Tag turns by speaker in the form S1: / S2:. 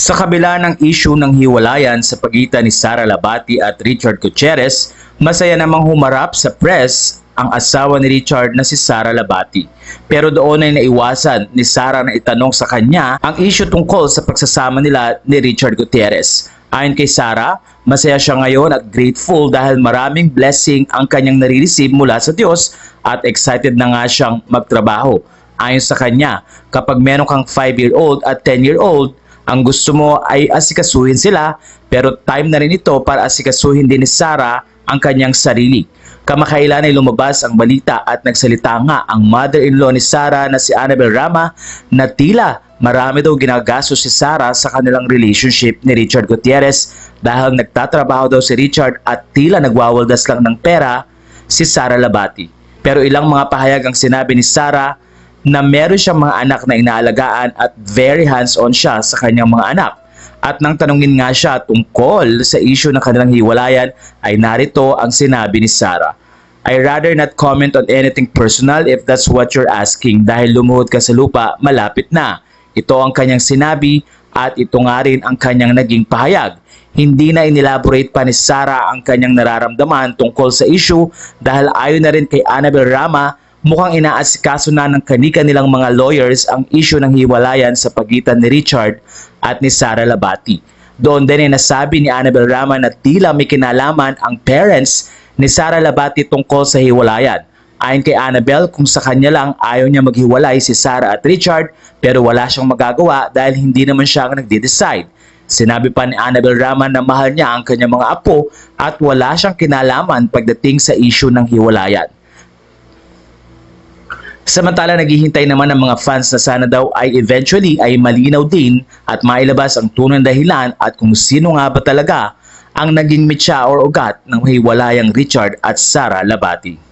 S1: Sa kabila ng issue ng hiwalayan sa pagitan ni Sara Labati at Richard Gutierrez, masaya namang humarap sa press ang asawa ni Richard na si Sara Labati. Pero doon ay naiwasan ni Sara na itanong sa kanya ang issue tungkol sa pagsasama nila ni Richard Gutierrez. Ayon kay Sara, masaya siya ngayon at grateful dahil maraming blessing ang kanyang nare-receive mula sa Diyos at excited na nga siyang magtrabaho. Ayon sa kanya, kapag meron kang 5-year-old at 10-year-old, ang gusto mo ay asikasuhin sila pero time na rin ito para asikasuhin din ni Sarah ang kanyang sarili. Kamakailan ay lumabas ang balita at nagsalita nga ang mother-in-law ni Sarah na si Annabel Rama na tila marami daw ginagasto si Sarah sa kanilang relationship ni Richard Gutierrez dahil nagtatrabaho daw si Richard at tila nagwawaldas lang ng pera si Sarah Labati. Pero ilang mga pahayag ang sinabi ni Sarah na meron siyang mga anak na inaalagaan at very hands-on siya sa kanyang mga anak. At nang tanungin nga siya tungkol sa issue ng kanilang hiwalayan ay narito ang sinabi ni Sarah. I rather not comment on anything personal if that's what you're asking dahil lumuhod ka sa lupa, malapit na. Ito ang kanyang sinabi at ito nga rin ang kanyang naging pahayag. Hindi na inelaborate pa ni Sarah ang kanyang nararamdaman tungkol sa issue dahil ayon na rin kay Annabel Rama mukhang inaasikaso na ng kanika nilang mga lawyers ang issue ng hiwalayan sa pagitan ni Richard at ni Sara Labati. Doon din ay nasabi ni Annabel Rama na tila may kinalaman ang parents ni Sara Labati tungkol sa hiwalayan. Ayon kay Annabel, kung sa kanya lang ayaw niya maghiwalay si Sara at Richard pero wala siyang magagawa dahil hindi naman siya ang nagde-decide. Sinabi pa ni Annabel Rama na mahal niya ang kanyang mga apo at wala siyang kinalaman pagdating sa issue ng hiwalayan. Samantala naghihintay naman ng mga fans na sana daw ay eventually ay malinaw din at mailabas ang tunang dahilan at kung sino nga ba talaga ang naging mitya or ugat ng hiwalayang Richard at Sara Labati.